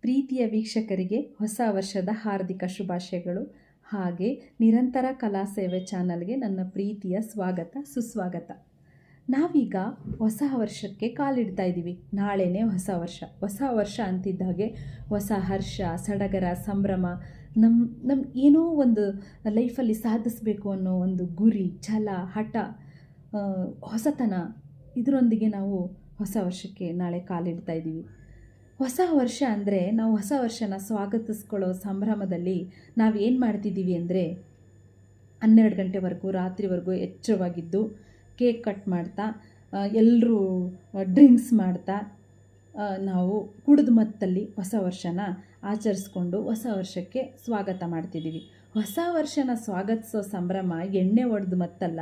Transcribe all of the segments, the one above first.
ಪ್ರೀತಿಯ ವೀಕ್ಷಕರಿಗೆ ಹೊಸ ವರ್ಷದ ಹಾರ್ದಿಕ ಶುಭಾಶಯಗಳು. ಹಾಗೆ ನಿರಂತರ ಕಲಾ ಸೇವೆ ಚಾನಲ್ಗೆ ನನ್ನ ಪ್ರೀತಿಯ ಸ್ವಾಗತ, ಸುಸ್ವಾಗತ. ನಾವೀಗ ಹೊಸ ವರ್ಷಕ್ಕೆ ಕಾಲಿಡ್ತಾ ಇದ್ದೀವಿ. ನಾಳೆನೇ ಹೊಸ ವರ್ಷ. ಹೊಸ ವರ್ಷ ಅಂತಿದ್ದಾಗೆ ಹೊಸ ಹರ್ಷ, ಸಡಗರ, ಸಂಭ್ರಮ ನಮ್ಮ ನಮ್ಮ ಏನೋ ಒಂದು ಲೈಫಲ್ಲಿ ಸಾಧಿಸಬೇಕು ಅನ್ನೋ ಒಂದು ಗುರಿ, ಛಲ, ಹಠ ಹೊಸತನ, ಇದರೊಂದಿಗೆ ನಾವು ಹೊಸ ವರ್ಷಕ್ಕೆ ನಾಳೆ ಕಾಲಿಡ್ತಾ ಇದ್ದೀವಿ. ಹೊಸ ವರ್ಷ ಅಂದರೆ ನಾವು ಹೊಸ ವರ್ಷನ ಸ್ವಾಗತಿಸ್ಕೊಳ್ಳೋ ಸಂಭ್ರಮದಲ್ಲಿ ನಾವು ಏನು ಮಾಡ್ತಿದ್ದೀವಿ ಅಂದರೆ ಹನ್ನೆರಡು ಗಂಟೆವರೆಗೂ, ರಾತ್ರಿವರೆಗೂ ಎಚ್ಚರವಾಗಿದ್ದು ಕೇಕ್ ಕಟ್ ಮಾಡ್ತಾ ಎಲ್ಲರೂ ಡ್ರಿಂಕ್ಸ್ ಮಾಡ್ತಾ ನಾವು ಕುಡಿದ ಮತ್ತಲ್ಲಿ ಹೊಸ ವರ್ಷನ ಆಚರಿಸ್ಕೊಂಡು ಹೊಸ ವರ್ಷಕ್ಕೆ ಸ್ವಾಗತ ಮಾಡ್ತಿದ್ದೀವಿ ಹೊಸ ವರ್ಷನ ಸ್ವಾಗತಿಸೋ ಸಂಭ್ರಮ ಎಣ್ಣೆ ಒಡೆದು ಮತ್ತಲ್ಲ?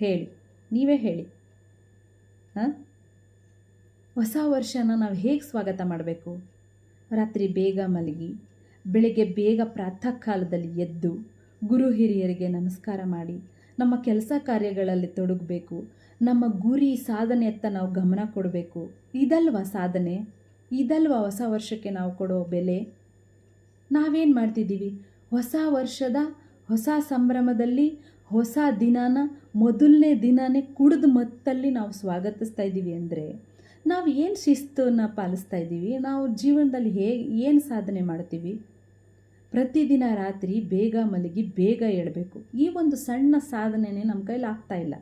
ಹೇಳಿ. ನೀವೇ ಹೇಳಿ. ಹಾಂ? ಹೊಸ ವರ್ಷನ ನಾವು ಹೇಗೆ ಸ್ವಾಗತ ಮಾಡಬೇಕು? ರಾತ್ರಿ ಬೇಗ ಮಲಗಿ, ಬೆಳಗ್ಗೆ ಬೇಗ ಪ್ರಾತಃ ಕಾಲದಲ್ಲಿ ಎದ್ದು ಗುರು ಹಿರಿಯರಿಗೆ ನಮಸ್ಕಾರ ಮಾಡಿ, ನಮ್ಮ ಕೆಲಸ ಕಾರ್ಯಗಳಲ್ಲಿ ತೊಡಗಬೇಕು, ನಮ್ಮ ಗುರಿ ಸಾಧನೆಯತ್ತ ನಾವು ಗಮನ ಕೊಡಬೇಕು. ಇದಲ್ವಾ ಸಾಧನೆ? ಇದಲ್ವಾ ಹೊಸ ವರ್ಷಕ್ಕೆ ನಾವು ಕೊಡೋ ಬೆಲೆ? ನಾವೇನು ಮಾಡ್ತಿದ್ದೀವಿ? ಹೊಸ ವರ್ಷದ ಹೊಸ ಸಂಭ್ರಮದಲ್ಲಿ ಹೊಸ ದಿನಾನ ಮೊದಲನೇ ದಿನಾನೇ ಕುಡಿದ ಮತ್ತಲ್ಲಿ ನಾವು ಸ್ವಾಗತಿಸ್ತಾ ಇದ್ದೀವಿ ಅಂದರೆ ನಾವು ಏನು ಶಿಸ್ತನ್ನು ಪಾಲಿಸ್ತಾ ಇದ್ದೀವಿ? ನಾವು ಜೀವನದಲ್ಲಿ ಹೇಗೆ ಏನು ಸಾಧನೆ ಮಾಡ್ತೀವಿ? ಪ್ರತಿದಿನ ರಾತ್ರಿ ಬೇಗ ಮಲಗಿ ಬೇಗ ಏಳಬೇಕು ಈ ಒಂದು ಸಣ್ಣ ಸಾಧನೆನೇ ನಮ್ಮ ಕೈಲಿ ಆಗ್ತಾಯಿಲ್ಲ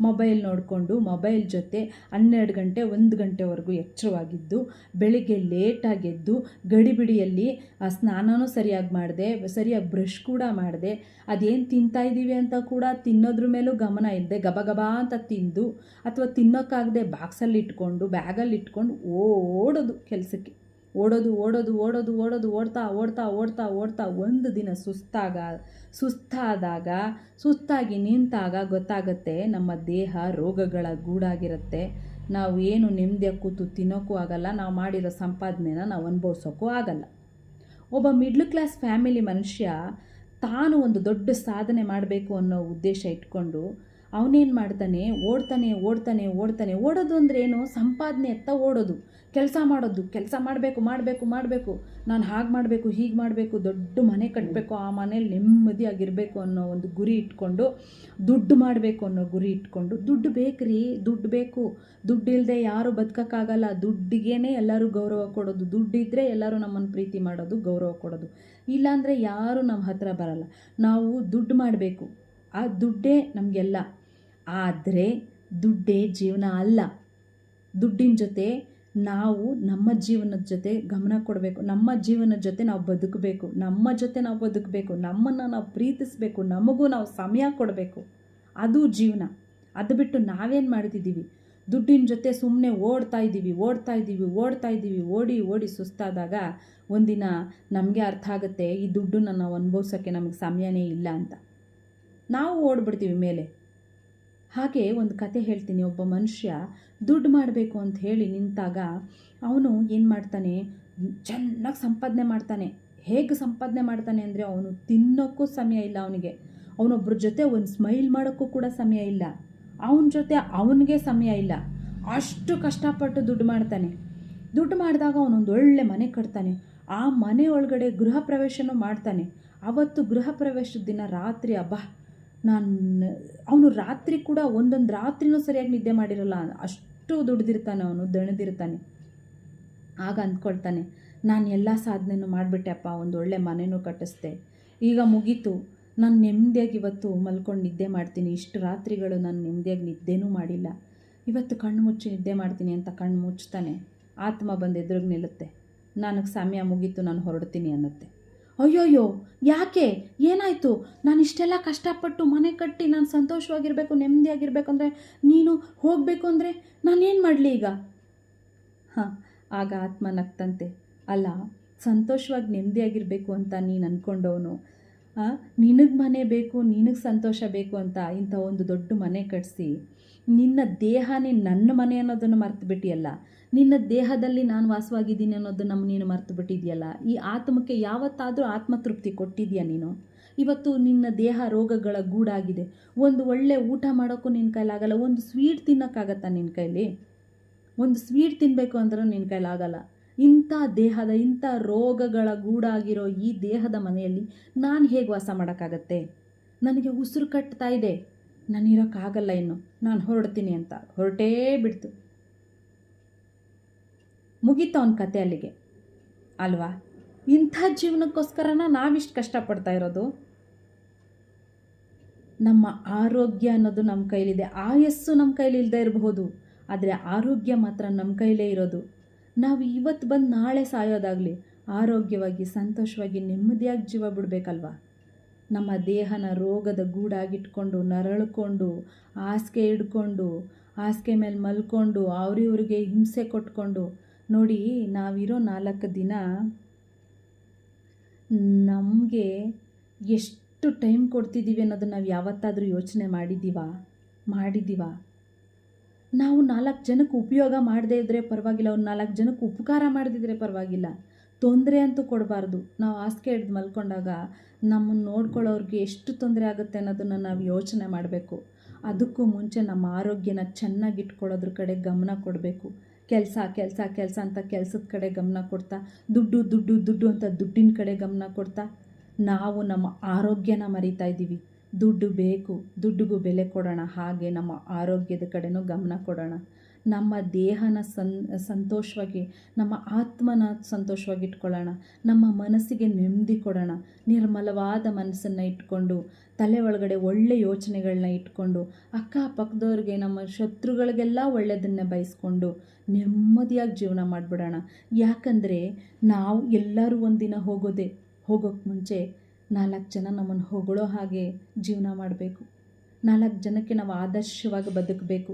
ಮೊಬೈಲ್ ನೋಡಿಕೊಂಡು ಮೊಬೈಲ್ ಜೊತೆ ಹನ್ನೆರಡು ಗಂಟೆ, ಒಂದು ಗಂಟೆವರೆಗೂ ಎಚ್ಚರವಾಗಿದ್ದು, ಬೆಳಿಗ್ಗೆ ಲೇಟಾಗಿ ಎದ್ದು ಗಡಿಬಿಡಿಯಲ್ಲಿ, ಆ, ಸ್ನಾನನೂ ಸರಿಯಾಗಿ ಮಾಡಿದೆ, ಸರಿಯಾಗಿ ಬ್ರಷ್ ಕೂಡ ಮಾಡಿದೆ. ಅದೇನು ತಿಂತಾ ಇದ್ದೀವಿ ಅಂತ ಕೂಡ ತಿನ್ನೋದ್ರ ಮೇಲೂ ಗಮನ ಇಲ್ಲದೆ ಗಬಗಬ ಅಂತ ತಿಂದು, ಅಥವಾ ತಿನ್ನೋಕ್ಕಾಗದೆ ಬಾಕ್ಸಲ್ಲಿ ಇಟ್ಕೊಂಡು, ಬ್ಯಾಗಲ್ಲಿ ಇಟ್ಕೊಂಡು ಓಡೋದು ಕೆಲಸಕ್ಕೆ. ಓಡೋದು ಓಡೋದು ಓಡೋದು ಓಡೋದು, ಓಡ್ತಾ ಓಡ್ತಾ ಓಡ್ತಾ ಓಡ್ತಾ ಒಂದು ದಿನ ಸುಸ್ತಾಗ, ಸುಸ್ತಾದಾಗ, ಸುಸ್ತಾಗಿ ನಿಂತಾಗ ಗೊತ್ತಾಗುತ್ತೆ ನಮ್ಮ ದೇಹ ರೋಗಗಳ ಗೂಡಾಗಿರುತ್ತೆ. ನಾವು ಏನು ನೆಮ್ಮದಿಯ ಕೂತು ತಿನ್ನೋಕ್ಕೂ ಆಗಲ್ಲ, ನಾವು ಮಾಡಿರೋ ಸಂಪಾದನೆನ ನಾವು ಅನುಭವಿಸೋಕ್ಕೂ ಆಗಲ್ಲ. ಒಬ್ಬ ಮಿಡ್ಲ್ ಕ್ಲಾಸ್ ಫ್ಯಾಮಿಲಿ ಮನುಷ್ಯ ತಾನು ಒಂದು ದೊಡ್ಡ ಸಾಧನೆ ಮಾಡಬೇಕು ಅನ್ನೋ ಉದ್ದೇಶ ಇಟ್ಕೊಂಡು ಅವನೇನು ಮಾಡ್ತಾನೆ? ಓಡ್ತಾನೆ ಓಡ್ತಾನೆ ಓಡ್ತಾನೆ. ಓಡೋದು ಅಂದ್ರೆ ಏನು? ಸಂಪಾದನೆ ಎತ್ತ ಓಡೋದು. ಕೆಲಸ ಮಾಡೋದು. ಕೆಲಸ ಮಾಡಬೇಕು ಮಾಡಬೇಕು ಮಾಡಬೇಕು. ನಾನು ಹಾಗೆ ಮಾಡಬೇಕು, ಹೀಗೆ ಮಾಡಬೇಕು, ದೊಡ್ಡ ಮನೆ ಕಟ್ಟಬೇಕು ಆ ಮನೇಲಿ ನೆಮ್ಮದಿಯಾಗಿರಬೇಕು ಅನ್ನೋ ಒಂದು ಗುರಿ ಇಟ್ಕೊಂಡು, ದುಡ್ಡು ಮಾಡಬೇಕು ಅನ್ನೋ ಗುರಿ ಇಟ್ಕೊಂಡು, ದುಡ್ಡು ಬೇಕ್ರಿ, ದುಡ್ಡು ಬೇಕು. ದುಡ್ಡು ಇಲ್ಲದೆ ಯಾರು ಬದುಕೋಕ್ಕಾಗಲ್ಲ. ದುಡ್ಡಿಗೇನೆ ಎಲ್ಲರೂ ಗೌರವ ಕೊಡೋದು. ದುಡ್ಡಿದ್ದರೆ ಎಲ್ಲರೂ ನಮ್ಮನ್ನು ಪ್ರೀತಿ ಮಾಡೋದು, ಗೌರವ ಕೊಡೋದು. ಇಲ್ಲಾಂದರೆ ಯಾರೂ ನಮ್ಮ ಹತ್ರ ಬರಲ್ಲ. ನಾವು ದುಡ್ಡು ಮಾಡಬೇಕು. ಆ ದುಡ್ಡೇ ನಮಗೆಲ್ಲ. ಆದರೆ ದುಡ್ಡೇ ಜೀವನ ಅಲ್ಲ. ದುಡ್ಡಿನ ಜೊತೆ ನಾವು ನಮ್ಮ ಜೀವನದ ಜೊತೆ ಗಮನ ಕೊಡಬೇಕು. ನಮ್ಮ ಜೀವನದ ಜೊತೆ ನಾವು ಬದುಕಬೇಕು. ನಮ್ಮ ಜೊತೆ ನಾವು ಬದುಕಬೇಕು. ನಮ್ಮನ್ನು ನಾವು ಪ್ರೀತಿಸಬೇಕು. ನಮಗೂ ನಾವು ಸಮಯ ಕೊಡಬೇಕು. ಅದು ಜೀವನ. ಅದು ಬಿಟ್ಟು ನಾವೇನು ಮಾಡ್ತಿದ್ದೀವಿ ದುಡ್ಡಿನ ಜೊತೆ ಸುಮ್ಮನೆ ಓಡ್ತಾ ಇದ್ದೀವಿ ಓಡ್ತಾ ಇದ್ದೀವಿ ಓಡ್ತಾ ಇದ್ದೀವಿ ಓಡಿ ಓಡಿ ಸುಸ್ತಾದಾಗ ಒಂದಿನ ನಮಗೆ ಅರ್ಥ ಆಗುತ್ತೆ, ಈ ದುಡ್ಡನ್ನು ನಾವು ಅನುಭವಿಸೋಕ್ಕೆ ನಮಗೆ ಸಮಯನೇ ಇಲ್ಲ ಅಂತ. ನಾವು ಓಡ್ಬಿಡ್ತೀವಿ ಮೇಲೆ. ಹಾಗೆ ಒಂದು ಕತೆ ಹೇಳ್ತೀನಿ, ಒಬ್ಬ ಮನುಷ್ಯ ದುಡ್ಡು ಮಾಡಬೇಕು ಅಂತ ಹೇಳಿ ನಿಂತಾಗ ಅವನು ಏನು ಮಾಡ್ತಾನೆ? ಚೆನ್ನಾಗಿ ಸಂಪಾದನೆ ಮಾಡ್ತಾನೆ. ಹೇಗೆ ಸಂಪಾದನೆ ಮಾಡ್ತಾನೆ ಅಂದರೆ ಅವನು ತಿನ್ನೋಕ್ಕೂ ಸಮಯ ಇಲ್ಲ ಅವನಿಗೆ. ಅವನೊಬ್ಬರ ಜೊತೆ ಒಂದು ಸ್ಮೈಲ್ ಮಾಡೋಕ್ಕೂ ಕೂಡ ಸಮಯ ಇಲ್ಲ. ಅವನ ಜೊತೆ ಅವನಿಗೆ ಸಮಯ ಇಲ್ಲ. ಅಷ್ಟು ಕಷ್ಟಪಟ್ಟು ದುಡ್ಡು ಮಾಡ್ತಾನೆ. ದುಡ್ಡು ಮಾಡಿದಾಗ ಅವನೊಂದು ಒಳ್ಳೆ ಮನೆ ಕಟ್ತಾನೆ. ಆ ಮನೆ ಒಳಗಡೆ ಗೃಹ ಪ್ರವೇಶನೂ ಮಾಡ್ತಾನೆ. ಅವತ್ತು ಗೃಹ ಪ್ರವೇಶದ ದಿನ ರಾತ್ರಿ, ಅಬ್ಬಾ ನಾನು, ಅವನು ರಾತ್ರಿ ಕೂಡ ಒಂದೊಂದು ರಾತ್ರಿನೂ ಸರಿಯಾಗಿ ನಿದ್ದೆ ಮಾಡಿರಲ್ಲ. ಅಷ್ಟು ದುಡ್ದಿರ್ತಾನೆ ಅವನು, ದಣದಿರ್ತಾನೆ. ಆಗ ಅಂದ್ಕೊಳ್ತಾನೆ, ನಾನು ಎಲ್ಲ ಸಾಧನೆನೂ ಮಾಡಿಬಿಟ್ಟೆಪ್ಪ ಒಂದು ಒಳ್ಳೆ ಮನೆನೂ ಕಟ್ಟಿಸ್ದೆ. ಈಗ ಮುಗೀತು. ನಾನು ನೆಮ್ಮದಿಯಾಗಿ ಇವತ್ತು ಮಲ್ಕೊಂಡು ನಿದ್ದೆ ಮಾಡ್ತೀನಿ. ಇಷ್ಟು ರಾತ್ರಿಗಳು ನಾನು ನೆಮ್ಮದಿಯಾಗಿ ನಿದ್ದೆನೂ ಮಾಡಿಲ್ಲ. ಇವತ್ತು ಕಣ್ಣು ಮುಚ್ಚಿ ನಿದ್ದೆ ಮಾಡ್ತೀನಿ ಅಂತ ಕಣ್ಣು ಮುಚ್ತಾನೆ. ಆತ್ಮ ಬಂದು ಎದುರಿಗೆ ನಿಲ್ಲುತ್ತೆ. ನನಗೆ ಸಮಯ ಮುಗೀತು, ನಾನು ಹೊರಡ್ತೀನಿ ಅನ್ನತ್ತೆ. ಅಯ್ಯೋಯ್ಯೋ, ಯಾಕೆ? ಏನಾಯಿತು? ನಾನು ಇಷ್ಟೆಲ್ಲ ಕಷ್ಟಪಟ್ಟು ಮನೆ ಕಟ್ಟಿ ನಾನು ಸಂತೋಷವಾಗಿರಬೇಕು, ನೆಮ್ಮದಿಯಾಗಿರಬೇಕು ಅಂದರೆ ನೀನು ಹೋಗಬೇಕು ಅಂದರೆ ನಾನೇನು ಮಾಡಲಿ ಈಗ? ಹಾಂ, ಆಗ ಆತ್ಮ ನಗ್ತಂತೆ. ಅಲ್ಲ, ಸಂತೋಷವಾಗಿ ನೆಮ್ಮದಿಯಾಗಿರಬೇಕು ಅಂತ ನೀನು ಅಂದ್ಕೊಂಡವನು ನಿನಗೆ ಮನೆ ಬೇಕು, ನಿನಗೆ ಸಂತೋಷ ಬೇಕು ಅಂತ ಇಂಥ ಒಂದು ದೊಡ್ಡ ಮನೆ ಕಟ್ಟಿಸಿ ನಿನ್ನ ದೇಹನೇ ನನ್ನ ಮನೆ ಅನ್ನೋದನ್ನು ಮರ್ತು ಬಿಟ್ಟಿಯಲ್ಲ ನಿನ್ನ ದೇಹದಲ್ಲಿ ನಾನು ವಾಸವಾಗಿದ್ದೀನಿ ಅನ್ನೋದನ್ನು ನೀನು ಮರ್ತು ಬಿಟ್ಟಿದೆಯಲ್ಲ ಈ ಆತ್ಮಕ್ಕೆ ಯಾವತ್ತಾದರೂ ಆತ್ಮತೃಪ್ತಿ ಕೊಟ್ಟಿದೆಯಾ ನೀನು? ಇವತ್ತು ನಿನ್ನ ದೇಹ ರೋಗಗಳ ಗೂಡಾಗಿದೆ. ಒಂದು ಒಳ್ಳೆ ಊಟ ಮಾಡೋಕ್ಕೂ ನಿನ್ನ ಕೈಲಾಗಲ್ಲ. ಒಂದು ಸ್ವೀಟ್ ತಿನ್ನೋಕ್ಕಾಗತ್ತಾ ನಿನ್ನ ಕೈಲಿ? ಒಂದು ಸ್ವೀಟ್ ತಿನ್ನಬೇಕು ಅಂದ್ರೂ ನಿನ್ನ ಕೈಲಾಗಲ್ಲ. ಇಂಥ ದೇಹದ, ಇಂಥ ರೋಗಗಳ ಗೂಡಾಗಿರೋ ಈ ದೇಹದ ಮನೆಯಲ್ಲಿ ನಾನು ಹೇಗೆ ವಾಸ ಮಾಡೋಕ್ಕಾಗತ್ತೆ? ನನಗೆ ಉಸಿರು ಕಟ್ತಾ ಇದೆ. ನಾನು ಇರೋಕ್ಕಾಗಲ್ಲ ಇನ್ನು. ನಾನು ಹೊರಡ್ತೀನಿ ಅಂತ. ಹೊರಟೇ ಬಿಡ್ತು. ಮುಗೀತು ಅವನ ಕತೆ ಅಲ್ಲಿಗೆ. ಅಲ್ವಾ? ಇಂಥ ಜೀವನಕ್ಕೋಸ್ಕರನ ನಾವಿಷ್ಟು ಕಷ್ಟಪಡ್ತಾ ಇರೋದು? ನಮ್ಮ ಆರೋಗ್ಯ ಅನ್ನೋದು ನಮ್ಮ ಕೈಲಿದೆ. ಆಯಸ್ಸು ನಮ್ಮ ಕೈಲಿ ಇಲ್ಲದೆ ಇರಬಹುದು. ಆದರೆ ಆರೋಗ್ಯ ಮಾತ್ರ ನಮ್ಮ ಕೈಲೇ ಇರೋದು. ನಾವು ಇವತ್ತು ಬಂದು ನಾಳೆ ಸಾಯೋದಾಗಲಿ ಆರೋಗ್ಯವಾಗಿ, ಸಂತೋಷವಾಗಿ, ನೆಮ್ಮದಿಯಾಗಿ ಜೀವ ಬಿಡಬೇಕಲ್ವಾ? ನಮ್ಮ ದೇಹನ ರೋಗದ ಗೂಡಾಗಿಟ್ಕೊಂಡು, ನರಳ್ಕೊಂಡು, ಹಾಸಿಗೆ ಹಿಡ್ಕೊಂಡು, ಹಾಸಿಗೆ ಮೇಲೆ ಮಲ್ಕೊಂಡು ಅವ್ರಿವ್ರಿಗೆ ಹಿಂಸೆ ಕೊಟ್ಕೊಂಡು, ನೋಡಿ ನಾವಿರೋ ನಾಲ್ಕು ದಿನ ನಮಗೆ ಎಷ್ಟು ಟೈಮ್ ಕೊಡ್ತಿದ್ದೀವಿ ಅನ್ನೋದನ್ನು ನಾವು ಯಾವತ್ತಾದರೂ ಯೋಚನೆ ಮಾಡಿದ್ದೀವಾ ಮಾಡಿದ್ದೀವಾ ನಾವು ನಾಲ್ಕು ಜನಕ್ಕೆ ಉಪಯೋಗ ಮಾಡದೇ ಇದ್ದರೆ ಪರವಾಗಿಲ್ಲ ಅವ್ರು ನಾಲ್ಕು ಜನಕ್ಕೆ ಉಪಕಾರ ಮಾಡದಿದ್ರೆ ಪರವಾಗಿಲ್ಲ. ತೊಂದರೆ ಅಂತೂ ಕೊಡಬಾರ್ದು. ನಾವು ಹಾಸಿಗೆ ಹಿಡ್ದು ಮಲ್ಕೊಂಡಾಗ ನಮ್ಮನ್ನು ನೋಡ್ಕೊಳ್ಳೋರಿಗೆ ಎಷ್ಟು ತೊಂದರೆ ಆಗುತ್ತೆ ಅನ್ನೋದನ್ನು ನಾವು ಯೋಚನೆ ಮಾಡಬೇಕು. ಅದಕ್ಕೂ ಮುಂಚೆ ನಮ್ಮ ಆರೋಗ್ಯನ ಚೆನ್ನಾಗಿ ಇಟ್ಕೊಳ್ಳೋದ್ರ ಕಡೆ ಗಮನ ಕೊಡಬೇಕು. ಕೆಲಸ ಕೆಲಸ ಕೆಲಸ ಅಂತ ಕೆಲಸದ ಕಡೆ ಗಮನ ಕೊಡ್ತಾ, ದುಡ್ಡು ದುಡ್ಡು ದುಡ್ಡು ಅಂತ ದುಡ್ಡಿನ ಕಡೆ ಗಮನ ಕೊಡ್ತಾ, ನಾವು ನಮ್ಮ ಆರೋಗ್ಯನ ಮರಿತಾ ಇದ್ದೀವಿ. ದುಡ್ಡು ಬೇಕು, ದುಡ್ಡಿಗೂ ಬೆಲೆ ಕೊಡೋಣ, ಹಾಗೆ ನಮ್ಮ ಆರೋಗ್ಯದ ಕಡೆನೂ ಗಮನ ಕೊಡೋಣ. ನಮ್ಮ ದೇಹನ ಸನ್, ಸಂತೋಷವಾಗಿ, ನಮ್ಮ ಆತ್ಮನ ಸಂತೋಷವಾಗಿ ಇಟ್ಕೊಳ್ಳೋಣ ನಮ್ಮ ಮನಸ್ಸಿಗೆ ನೆಮ್ಮದಿ ಕೊಡೋಣ. ನಿರ್ಮಲವಾದ ಮನಸ್ಸನ್ನು ಇಟ್ಕೊಂಡು, ತಲೆ ಒಳಗಡೆ ಒಳ್ಳೆ ಯೋಚನೆಗಳನ್ನ ಇಟ್ಕೊಂಡು, ಅಕ್ಕಪಕ್ಕದವ್ರಿಗೆ, ನಮ್ಮ ಶತ್ರುಗಳಿಗೆಲ್ಲ ಒಳ್ಳೆಯದನ್ನೇ ಬಯಸ್ಕೊಂಡು ನೆಮ್ಮದಿಯಾಗಿ ಜೀವನ ಮಾಡಿಬಿಡೋಣ. ಯಾಕಂದರೆ, ನಾವು ಎಲ್ಲರೂ ಒಂದಿನ ಹೋಗೋದೆ ಹೋಗೋಕ್ಕೆ ಮುಂಚೆ ನಾಲ್ಕು ಜನ ನಮ್ಮನ್ನು ಹೊಗಳೋ ಹಾಗೆ ಜೀವನ ಮಾಡಬೇಕು. ನಾಲ್ಕು ಜನಕ್ಕೆ ನಾವು ಆದರ್ಶವಾಗಿ ಬದುಕಬೇಕು.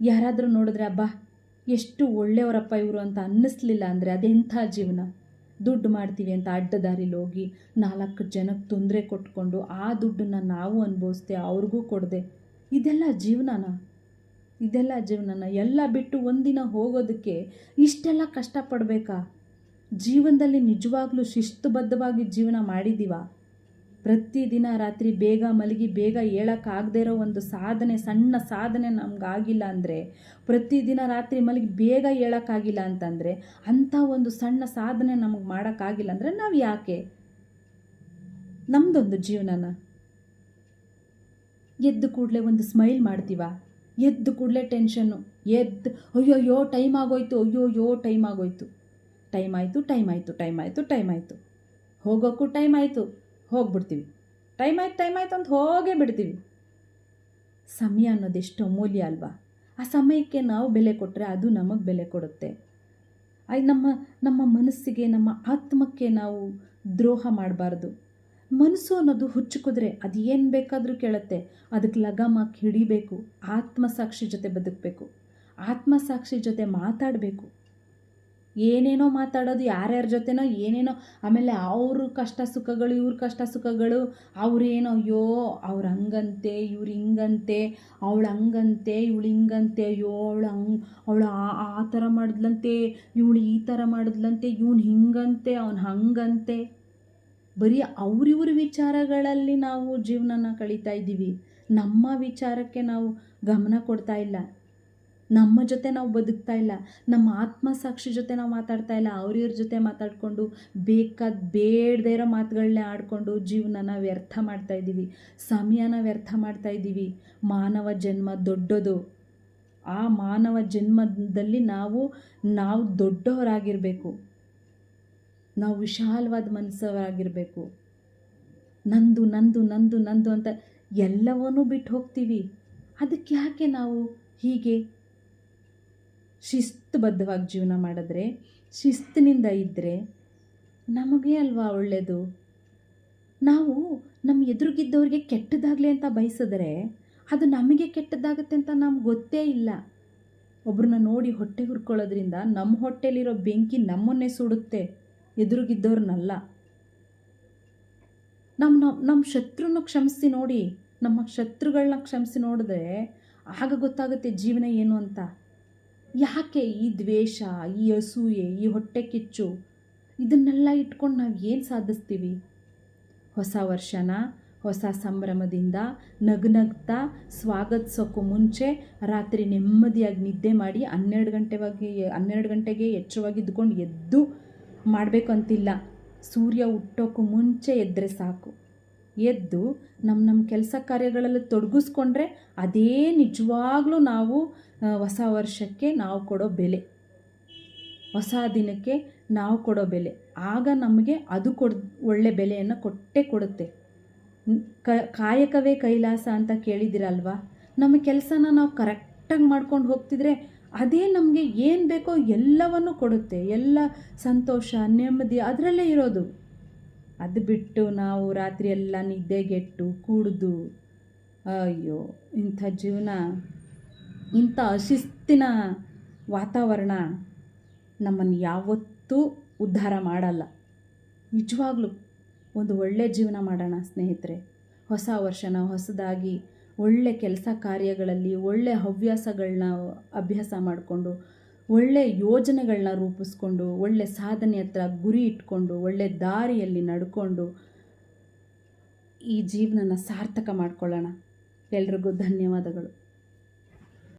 ಯಾರಾದರೂ ನೋಡಿದ್ರೆ, ಅಬ್ಬಾ, ಎಷ್ಟು ಒಳ್ಳೆಯವರಪ್ಪ ಇವರು ಅಂತ ಅನ್ನಿಸ್ಲಿಲ್ಲ ಅಂದರೆ ಅದೆಂಥ ಜೀವನ? ದುಡ್ಡು ಮಾಡ್ತೀವಿ ಅಂತ ಅಡ್ಡದಾರಿಲಿ ಹೋಗಿ ನಾಲ್ಕು ಜನಕ್ಕೆ ತೊಂದರೆ ಕೊಟ್ಕೊಂಡು ಆ ದುಡ್ಡನ್ನು ನಾವು ಅನುಭವಿಸ್ದೆ ಅವ್ರಿಗೂ ಕೊಡದೆ, ಇದೆಲ್ಲ ಜೀವನನ? ಇದೆಲ್ಲ ಜೀವನನ? ಎಲ್ಲ ಬಿಟ್ಟು ಒಂದಿನ ಹೋಗೋದಕ್ಕೆ ಇಷ್ಟೆಲ್ಲ ಕಷ್ಟಪಡಬೇಕಾ? ಜೀವನದಲ್ಲಿ ನಿಜವಾಗ್ಲೂ ಶಿಸ್ತುಬದ್ಧವಾಗಿ ಜೀವನ ಮಾಡಿದ್ದೀವ? ಪ್ರತಿದಿನ ರಾತ್ರಿ ಬೇಗ ಮಲಗಿ ಬೇಗ ಹೇಳೋಕ್ಕಾಗದೇ ಇರೋ ಒಂದು ಸಾಧನೆ, ಸಣ್ಣ ಸಾಧನೆ ನಮಗಾಗಿಲ್ಲ ಅಂದರೆ, ಪ್ರತಿದಿನ ರಾತ್ರಿ ಮಲಗಿ ಬೇಗ ಹೇಳೋಕ್ಕಾಗಿಲ್ಲ ಅಂತಂದರೆ, ಅಂಥ ಒಂದು ಸಣ್ಣ ಸಾಧನೆ ನಮಗೆ ಮಾಡೋಕ್ಕಾಗಿಲ್ಲ ಅಂದರೆ ನಾವು ಯಾಕೆ? ನಮ್ಮದೊಂದು ಜೀವನನ. ಎದ್ದು ಕೂಡಲೇ ಒಂದು ಸ್ಮೈಲ್ ಮಾಡ್ತೀವ? ಎದ್ದು ಕೂಡಲೇ ಟೆನ್ಷನ್ನು. ಎದ್ದು, ಅಯ್ಯೋಯ್ಯೋ, ಟೈಮ್ ಆಗೋಯ್ತು, ಅಯ್ಯೋಯ್ಯೋ, ಟೈಮ್ ಆಗೋಯ್ತು. ಟೈಮ್ ಆಯಿತು ಟೈಮ್ ಆಯಿತು ಟೈಮ್ ಆಯಿತು ಟೈಮ್ ಆಯಿತು ಹೋಗೋಕ್ಕೂ ಟೈಮ್ ಆಯಿತು ಹೋಗ್ಬಿಡ್ತೀವಿ. ಟೈಮ್ ಆಯ್ತು ಟೈಮ್ ಆಯಿತು ಅಂತ ಹೋಗೇ ಬಿಡ್ತೀವಿ. ಸಮಯ ಅನ್ನೋದು ಎಷ್ಟು ಅಮೂಲ್ಯ ಅಲ್ವಾ? ಆ ಸಮಯಕ್ಕೆ ನಾವು ಬೆಲೆ ಕೊಟ್ಟರೆ ಅದು ನಮಗೆ ಬೆಲೆ ಕೊಡುತ್ತೆ. ಅದು ನಮ್ಮ ನಮ್ಮ ಮನಸ್ಸಿಗೆ, ನಮ್ಮ ಆತ್ಮಕ್ಕೆ ನಾವು ದ್ರೋಹ ಮಾಡಬಾರ್ದು. ಮನಸ್ಸು ಅನ್ನೋದು ಹುಚ್ಚು ಕುದುರೆ ಅದು ಏನು ಬೇಕಾದರೂ ಕೇಳುತ್ತೆ. ಅದಕ್ಕೆ ಲಗಾಮಕ್ಕೆ ಹಿಡಿಬೇಕು ಆತ್ಮಸಾಕ್ಷಿ ಜೊತೆ ಬದುಕಬೇಕು. ಆತ್ಮಸಾಕ್ಷಿ ಜೊತೆ ಮಾತಾಡಬೇಕು. ಏನೇನೋ ಮಾತಾಡೋದು, ಯಾರ್ಯಾರ ಜೊತೆನೋ ಏನೇನೋ, ಆಮೇಲೆ ಅವ್ರ ಕಷ್ಟ ಸುಖಗಳು, ಇವ್ರ ಕಷ್ಟ ಸುಖಗಳು ಅವ್ರೇನೋ ಅಯ್ಯೋ, ಅವ್ರು ಹಂಗಂತೆ, ಇವ್ರು ಹಿಂಗಂತೆ, ಅವಳು ಹಂಗಂತೆ, ಇವಳು ಹಿಂಗಂತೆ, ಅಯ್ಯೋ, ಅವಳು ಹಂಗೆ, ಅವಳು ಆ ಥರ ಮಾಡಿದ್ಲಂತೆ, ಇವಳು ಈ ಥರ ಮಾಡಿದ್ಲಂತೆ, ಇವನು ಹಿಂಗಂತೆ, ಅವನು ಹಂಗಂತೆ. ಬರೀ ಅವ್ರಿವ್ರ ವಿಚಾರಗಳಲ್ಲಿ ನಾವು ಜೀವನನ ಕಳೀತಾ ಇದ್ದೀವಿ. ನಮ್ಮ ವಿಚಾರಕ್ಕೆ ನಾವು ಗಮನ ಕೊಡ್ತಾ ಇಲ್ಲ. ನಮ್ಮ ಜೊತೆ ನಾವು ಬದುಕ್ತಾ ಇಲ್ಲ, ನಮ್ಮ ಆತ್ಮ ಸಾಕ್ಷಿ ಜೊತೆ ನಾವು ಮಾತಾಡ್ತಾ ಇಲ್ಲ ಅವ್ರಿವ್ರ ಜೊತೆ ಮಾತಾಡಿಕೊಂಡು ಬೇಕಾದ ಬೇಡದೇ ಇರೋ ಮಾತುಗಳನ್ನೇ ಆಡಿಕೊಂಡು ಜೀವನನ ವ್ಯರ್ಥ ಮಾಡ್ತಾ ಇದ್ದೀವಿ. ಸಮಯನ ವ್ಯರ್ಥ ಮಾಡ್ತಾ ಇದ್ದೀವಿ. ಮಾನವ ಜನ್ಮ ದೊಡ್ಡದು. ಆ ಮಾನವ ಜನ್ಮದಲ್ಲಿ ನಾವು ನಾವು ದೊಡ್ಡವರಾಗಿರಬೇಕು. ನಾವು ವಿಶಾಲವಾದ ಮನಸ್ಸವರಾಗಿರಬೇಕು. ನಂದು ನಂದು ನಂದು ನಂದು ಅಂತ ಎಲ್ಲವನ್ನೂ ಬಿಟ್ಟು ಹೋಗ್ತೀವಿ. ಅದಕ್ಕೆ ಯಾಕೆ ನಾವು ಹೀಗೆ ಶಿಸ್ತುಬದ್ಧವಾಗಿ ಜೀವನ ಮಾಡಿದ್ರೆ, ಶಿಸ್ತಿನಿಂದ ಇದ್ದರೆ ನಮಗೆ ಅಲ್ವಾ ಒಳ್ಳೆಯದು ನಾವು ನಮ್ಮ ಎದುರುಗಿದ್ದವ್ರಿಗೆ ಕೆಟ್ಟದಾಗಲಿ ಅಂತ ಬಯಸಿದ್ರೆ ಅದು ನಮಗೆ ಕೆಟ್ಟದಾಗುತ್ತೆ ಅಂತ ನಮ್ಗೆ ಗೊತ್ತೇ ಇಲ್ಲ. ಒಬ್ರನ್ನ ನೋಡಿ ಹೊಟ್ಟೆ ಹುರ್ಕೊಳ್ಳೋದ್ರಿಂದ ನಮ್ಮ ಹೊಟ್ಟೆಲಿರೋ ಬೆಂಕಿ ನಮ್ಮನ್ನೇ ಸುಡುತ್ತೆ, ಎದುರುಗಿದ್ದವ್ರನ್ನಲ್ಲ. ನಮ್ಮ ನಮ್ಮ ನಮ್ಮ ಶತ್ರುನ ಕ್ಷಮಿಸಿ ನೋಡಿ, ನಮ್ಮ ಶತ್ರುಗಳನ್ನ ಕ್ಷಮಿಸಿ ನೋಡಿದ್ರೆ ಆಗ ಗೊತ್ತಾಗುತ್ತೆ ಜೀವನ ಏನು ಅಂತ. ಯಾಕೆ ಈ ದ್ವೇಷ, ಈ ಅಸೂಯೆ, ಈ ಹೊಟ್ಟೆ ಕಿಚ್ಚು? ಇದನ್ನೆಲ್ಲ ಇಟ್ಕೊಂಡು ನಾವು ಏನು ಸಾಧಿಸ್ತೀವಿ? ಹೊಸ ವರ್ಷನ, ಹೊಸ ಸಂಭ್ರಮದಿಂದ ನಗ್ನಗ್ತಾ ಸ್ವಾಗತಿಸೋಕ್ಕೂ ಮುಂಚೆ ರಾತ್ರಿ ನೆಮ್ಮದಿಯಾಗಿ ನಿದ್ದೆ ಮಾಡಿ ಹನ್ನೆರಡು ಗಂಟೆವಾಗಿ, ಹನ್ನೆರಡು ಗಂಟೆಗೆ ಎಚ್ಚರವಾಗಿ ಇದ್ಕೊಂಡು ಎದ್ದು ಮಾಡಬೇಕು ಅಂತಿಲ್ಲ ಸೂರ್ಯ ಹುಟ್ಟೋಕ್ಕೂ ಮುಂಚೆ ಎದ್ದರೆ ಸಾಕು. ಎದ್ದು ನಮ್ಮ ನಮ್ಮ ಕೆಲಸ ಕಾರ್ಯಗಳಲ್ಲಿ ತೊಡಗಿಸ್ಕೊಂಡ್ರೆ ಅದೇ ನಿಜವಾಗ್ಲೂ ನಾವು ಹೊಸ ವರ್ಷಕ್ಕೆ ನಾವು ಕೊಡೋ ಬೆಲೆ. ಹೊಸ ದಿನಕ್ಕೆ ನಾವು ಕೊಡೋ ಬೆಲೆ. ಆಗ ನಮಗೆ ಅದು ಕೊಡ್, ಒಳ್ಳೆ ಬೆಲೆಯನ್ನು ಕೊಟ್ಟೇ ಕೊಡುತ್ತೆ. ಕ, ಕಾಯಕವೇ ಕೈಲಾಸ ಅಂತ ಕೇಳಿದಿರಲ್ವಾ? ನಮ್ಮ ಕೆಲಸನ ನಾವು ಕರೆಕ್ಟಾಗಿ ಮಾಡ್ಕೊಂಡು ಹೋಗ್ತಿದ್ರೆ ಅದೇ ನಮಗೆ ಏನು ಬೇಕೋ ಎಲ್ಲವನ್ನು ಕೊಡುತ್ತೆ. ಎಲ್ಲ ಸಂತೋಷ, ನೆಮ್ಮದಿ, ಅದರಲ್ಲೇ ಇರೋದು. ಅದು ಬಿಟ್ಟು ನಾವು ರಾತ್ರಿ ಎಲ್ಲ ನಿದ್ದೆಗೆಟ್ಟು ಕುಡಿದು, ಅಯ್ಯೋ, ಇಂಥ ಜೀವನ, ಇಂಥ ಅಶಿಸ್ತಿನ ವಾತಾವರಣ ನಮ್ಮನ್ನು ಯಾವತ್ತೂ ಉದ್ಧಾರ ಮಾಡಲ್ಲ. ನಿಜವಾಗ್ಲೂ ಒಂದು ಒಳ್ಳೆಯ ಜೀವನ ಮಾಡೋಣ ಸ್ನೇಹಿತರೆ. ಹೊಸ ವರ್ಷನ ಹೊಸದಾಗಿ ಒಳ್ಳೆ ಕೆಲಸ ಕಾರ್ಯಗಳಲ್ಲಿ ಒಳ್ಳೆ ಹವ್ಯಾಸಗಳನ್ನ ಅಭ್ಯಾಸ ಮಾಡಿಕೊಂಡು ಒಳ್ಳೆ ಯೋಜನೆಗಳನ್ನ ರೂಪಿಸ್ಕೊಂಡು, ಒಳ್ಳೆ ಸಾಧನೆ ಹತ್ರ ಗುರಿ ಇಟ್ಕೊಂಡು, ಒಳ್ಳೆ ದಾರಿಯಲ್ಲಿ ನಡ್ಕೊಂಡು ಈ ಜೀವನನ ಸಾರ್ಥಕ ಮಾಡ್ಕೊಳ್ಳೋಣ. ಎಲ್ರಿಗೂ ಧನ್ಯವಾದಗಳು.